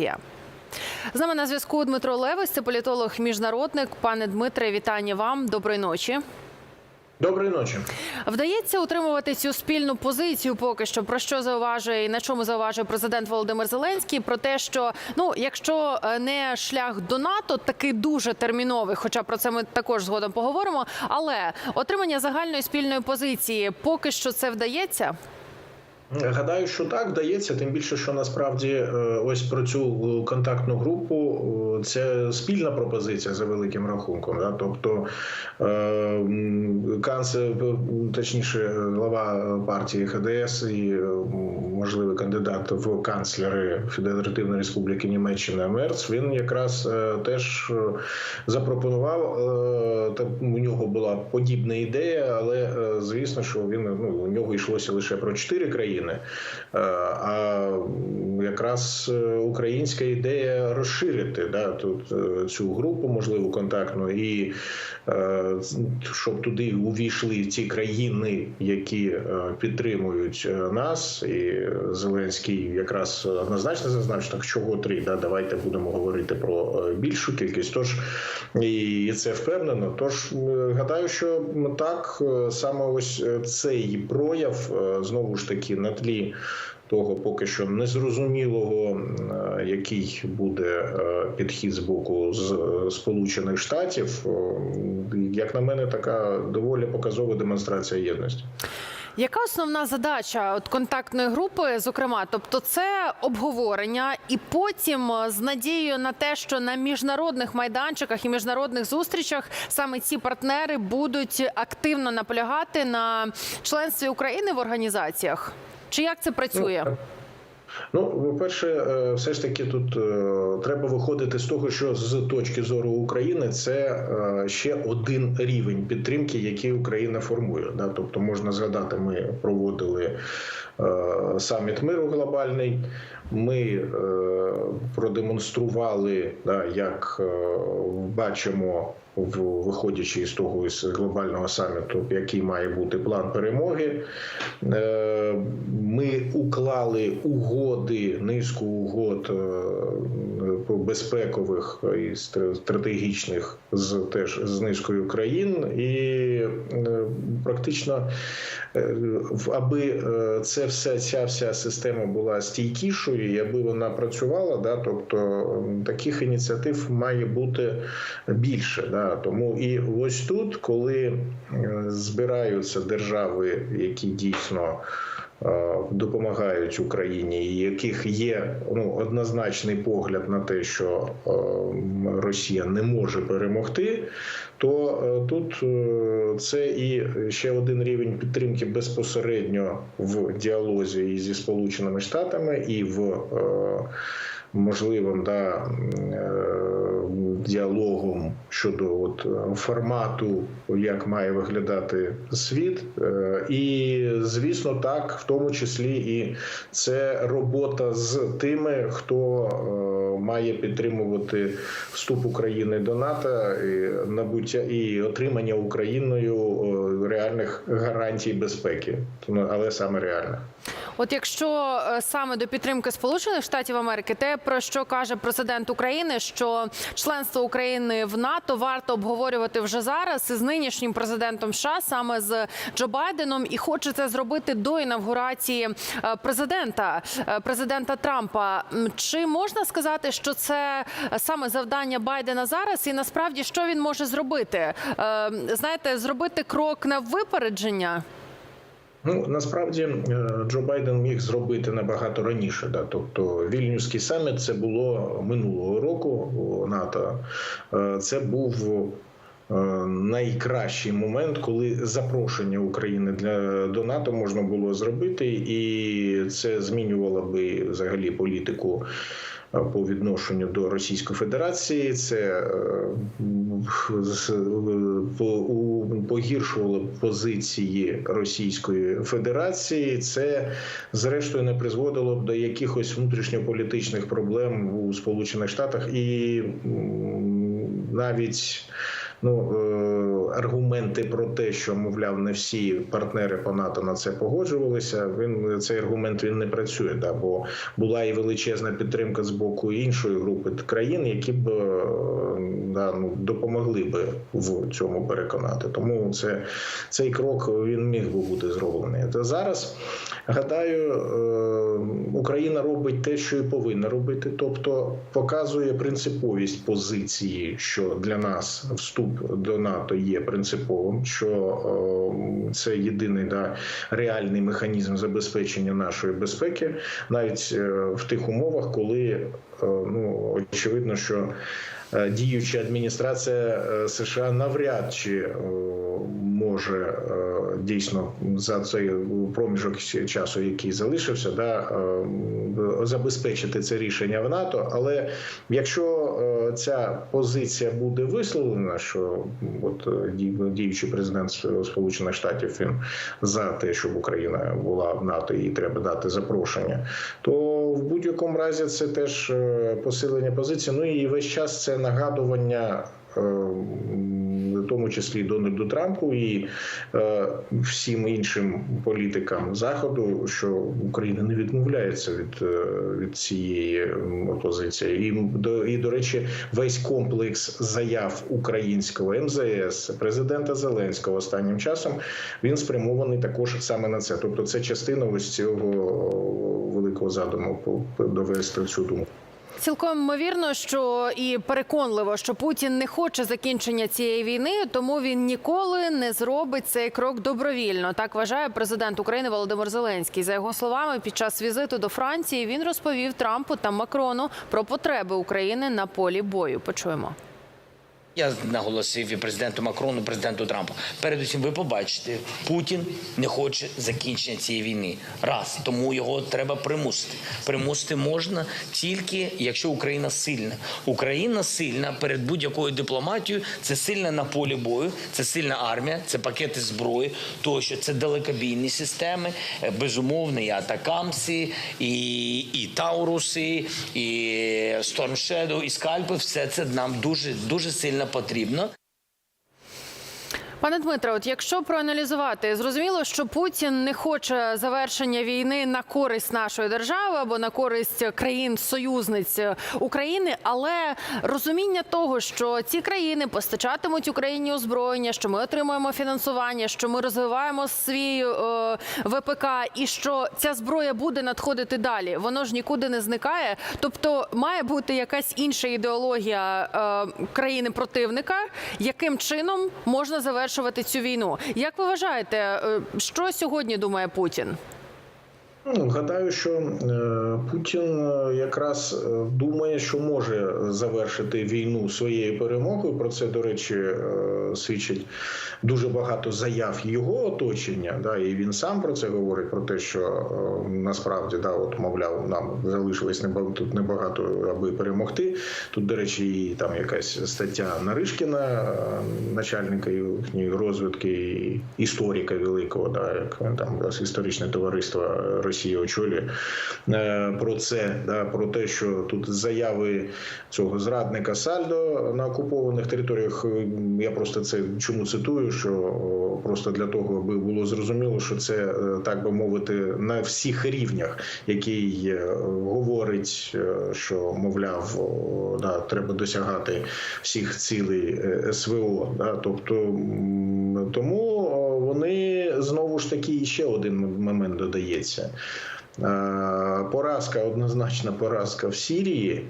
Я. З нами на зв'язку Дмитро Левис, це політолог міжнародник. Пане Дмитре, вітання вам. Доброї ночі. Доброї ночі. Вдається утримувати цю спільну позицію поки що. Про що зауважує і на чому зауважує президент Володимир Зеленський? Про те, що ну, якщо е, не шлях до НАТО, такий дуже терміновий, хоча про це ми також згодом поговоримо. Але отримання загальної спільної позиції поки що це вдається. Гадаю, що так вдається, тим більше, що насправді е, ось про цю контактну групу е, це спільна пропозиція за великим рахунком. Да? Тобто е, канцлер, точніше, глава партії ХДС і е, можливий кандидат в канцлери Федеративної Республіки Німеччини Мерц, він якраз е, теж е, запропонував. е, у нього була подібна ідея, але е, звісно, що він ну у нього йшлося лише про чотири країни. Е, А якраз е, українська ідея розширити да, тут е, цю групу, можливо, контактну, і е, щоб туди увійшли ті країни, які підтримують нас, і Зеленський якраз однозначно зазначив, так чого три, да, давайте будемо говорити про більшу кількість. Тож і це впевнено. Тож гадаю, що так саме ось цей прояв знову ж таки на тлі. Того поки що незрозумілого, е, який буде е, підхід з боку з е, Сполучених Штатів, як на мене, така доволі показова демонстрація єдності. Яка основна задача от контактної групи, зокрема, тобто це обговорення, і потім з надією на те, що на міжнародних майданчиках і міжнародних зустрічах саме ці партнери будуть активно наполягати на членстві України в організаціях? Чи як це працює? Ну, по-перше, е, все ж таки тут е, треба виходити з того, що з точки зору України це е, ще один рівень підтримки, який Україна формує. Тобто, можна згадати, ми проводили саміт миру глобальний. Ми е, продемонстрували, як е, бачимо, виходячи із того із глобального саміту, який має бути план перемоги. Е, ми уклали угоди, низку угод е, безпекових і стратегічних з теж з низкою країн, і е, практично, е, аби е, це все ця вся система була стійкішою, і аби вона працювала, да, тобто таких ініціатив має бути більше. Да. Тому і ось тут, коли збираються держави, які дійсно допомагають Україні, і яких є ну однозначний погляд на те, що е, Росія не може перемогти, то е, тут е, це і ще один рівень підтримки безпосередньо в діалозі і зі Сполученими Штатами, і в е, можливим да, е, діалогом щодо от формату, як має виглядати світ, Е, і звісно, так, в тому числі і це робота з тими, хто е, має підтримувати вступ України до НАТО, і набуття і отримання Україною реальних гарантій безпеки, але саме реальних. От якщо е, саме до підтримки Сполучених Штатів Америки, те про що каже президент України, що членство України в НАТО варто обговорювати вже зараз із нинішнім президентом США, саме з Джо Байденом, і хоче це зробити до інавгурації е, президента е, президента Трампа. Чи можна сказати, що це саме завдання Байдена зараз, і насправді що він може зробити? Знаєте, зробити крок на випередження? Ну насправді е, Джо Байден міг зробити набагато раніше. Да? Тобто вільнюський саміт це було минулого року у НАТО. Е, Це був е, найкращий момент, коли запрошення України для до НАТО можна було зробити, і це змінювало би взагалі політику. По відношенню до Російської Федерації це з- по- у- погіршувало позиції Російської Федерації. Це зрештою не призводило б до якихось внутрішньополітичних проблем у Сполучених Штатах і навіть ну е, аргументи про те, що мовляв не всі партнери по НАТО на це погоджувалися. Він цей аргумент він не працює. Да, бо була і величезна підтримка з боку іншої групи країн, які б е, да, ну, допомогли би в цьому переконати. Тому це цей крок він міг би бути зроблений. Та зараз гадаю, е, Україна робить те, що і повинна робити, тобто показує принциповість позиції, що для нас вступ до НАТО є принциповим, що е, це єдиний да, реальний механізм забезпечення нашої безпеки, навіть е, в тих умовах, коли е, ну очевидно, що діюча адміністрація США навряд чи може дійсно за цей проміжок часу, який залишився, да забезпечити це рішення в НАТО. Але якщо ця позиція буде висловлена, що от діючий президент Сполучених Штатів він за те, щоб Україна була в НАТО і треба дати запрошення, то в будь-якому разі це теж е, посилення позиції. Ну і весь час це нагадування. Е, В тому числі Дональду Трампу і е, всім іншим політикам заходу, що Україна не відмовляється від, е, від цієї м, позиції, і до і до речі, весь комплекс заяв українського МЗС, президента Зеленського останнім часом він спрямований також саме на це. Тобто, це частина ось цього великого задуму довести цю думку. Цілком ймовірно, що і переконливо, що Путін не хоче закінчення цієї війни, тому він ніколи не зробить цей крок добровільно. Так вважає президент України Володимир Зеленський. За його словами, під час візиту до Франції він розповів Трампу та Макрону про потреби України на полі бою. Почуємо. Я наголосив і президенту Макрону, і президенту Трампу. Передусім, ви побачите, Путін не хоче закінчення цієї війни. Раз тому його треба примусити. Примусити можна тільки якщо Україна сильна. Україна сильна перед будь-якою дипломатією. Це сильна на полі бою, це сильна армія, це пакети зброї, тощо це далекобійні системи, е, безумовно, і атакамси, і, і Тауруси, і Shadow, і скальпи. Все це нам дуже дуже сильно потрібно. Пане Дмитро, от якщо проаналізувати, зрозуміло, що Путін не хоче завершення війни на користь нашої держави або на користь країн-союзниць України, але розуміння того, що ці країни постачатимуть Україні озброєння, що ми отримуємо фінансування, що ми розвиваємо свій е, ВПК, і що ця зброя буде надходити далі, воно ж нікуди не зникає. Тобто має бути якась інша ідеологія е, країни противника, яким чином можна завершувати цю війну. Як ви вважаєте, е, що сьогодні думає Путін? Ну, гадаю, що е, Путін е, якраз е, думає, що може завершити війну своєю перемогою. Про це, до речі, свідчить дуже багато заяв його оточення. Да, і він сам про це говорить: про те, що насправді да, от мовляв, нам залишилось тут небагато, аби перемогти. Тут, до речі, і там якась стаття Наришкіна, начальника їхньої розвідки, історика великого, да, як там історичне товариство Росії очолює е, про це, да, про те, що тут заяви цього зрадника Сальдо на окупованих територіях. е, Я просто це чому цитую, що просто для того, аби було зрозуміло, що це е, так би мовити на всіх рівнях, який говорить, що мовляв, да, треба досягати всіх цілей СВО. Да, тобто тому о, знову ж таки ще один момент додається. Е, Поразка, однозначна поразка в Сирії,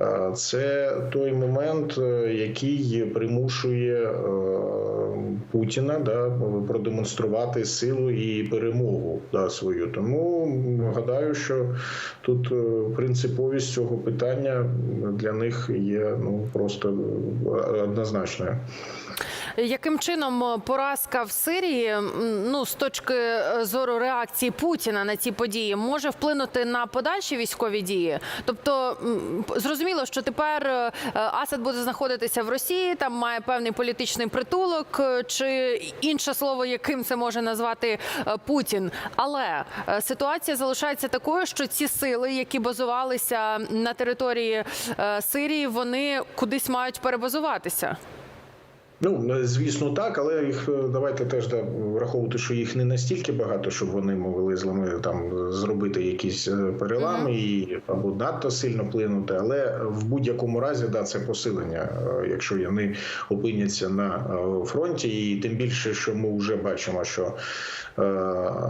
е, це той момент, е, який примушує Путіна да, продемонструвати силу і перемогу да, свою. Тому гадаю, що тут принциповість цього питання для них є ну просто однозначною. Яким чином е, поразка в Сирії, ну з точки е, зору реакції Путіна на ці події, може вплинути на подальші військові дії? Тобто зрозуміло, що тепер е, Асад буде знаходитися в Росії, там має певний політичний притулок, чи інше слово, яким це може назвати Путін. Але ситуація залишається такою, що ці сили, які базувалися на території Сирії, вони кудись мають перебазуватися. Ну звісно, так, але їх е, давайте теж да, враховувати, що їх не настільки багато, щоб вони могли зламити там зробити якісь е, перелами і або надто сильно вплинути. Але в будь-якому разі да, це посилення, е, якщо вони опиняться на фронті, і тим більше, що ми вже бачимо, що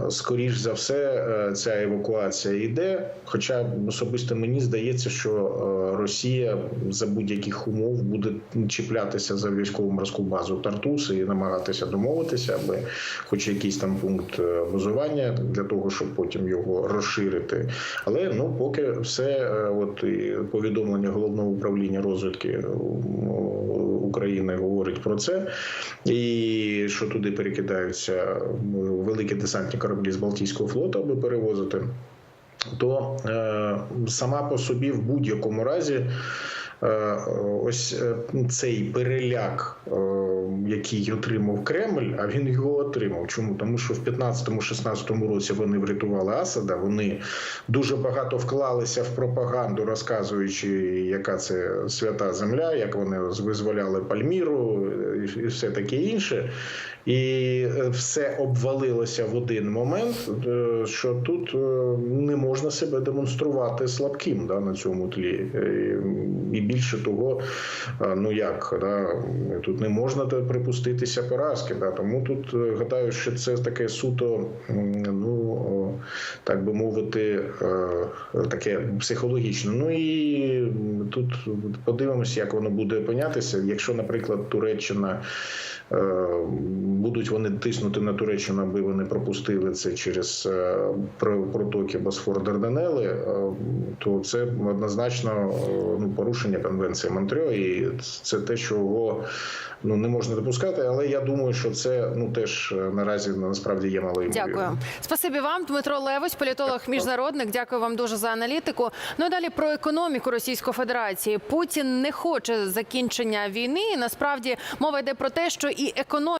скоріш за все ця евакуація йде. Хоча особисто мені здається, що Росія за будь-яких умов буде чіплятися за військово-морську базу Тартус і намагатися домовитися, аби хоч якийсь там пункт е, базування для того, щоб потім його розширити. Але ну поки все, е, от і повідомлення головного управління розвідки е, України говорить про це, і що туди перекидаються великі десантні кораблі з Балтійського флоту, аби перевозити то е, сама по собі в будь-якому разі. Е, Ось е, цей переляк, е, який отримав Кремль, а він його отримав. Чому? Тому що в 15-16 році вони врятували Асада. Вони дуже багато вклалися в пропаганду, розказуючи, яка це свята земля, як вони визволяли Пальміру і все таке інше. І е, все обвалилося в один момент, е, що тут е, не можна себе демонструвати слабким да, на цьому тлі. І більше того, ну як да, тут не можна припуститися поразки. Да, тому тут гадаю, що це таке суто, ну так би мовити, таке психологічне. Ну і тут подивимося, як воно буде опинятися. Якщо, наприклад, Туреччина. euh, Будуть вони тиснути на Туреччину, аби вони пропустили це через е, про- протоки Босфор Дарданели, е, то це однозначно е, ну, порушення конвенції Монтрьо, і це те, чого ну не можна допускати. Але я думаю, що це ну теж е, наразі насправді є малою Дякую. Спасибі вам, Дмитро Левось, політолог, міжнародник. Дякую вам дуже за аналітику. Ну і далі про економіку Російської Федерації. Путін не хоче закінчення війни. І насправді мова йде про те, що і економіка.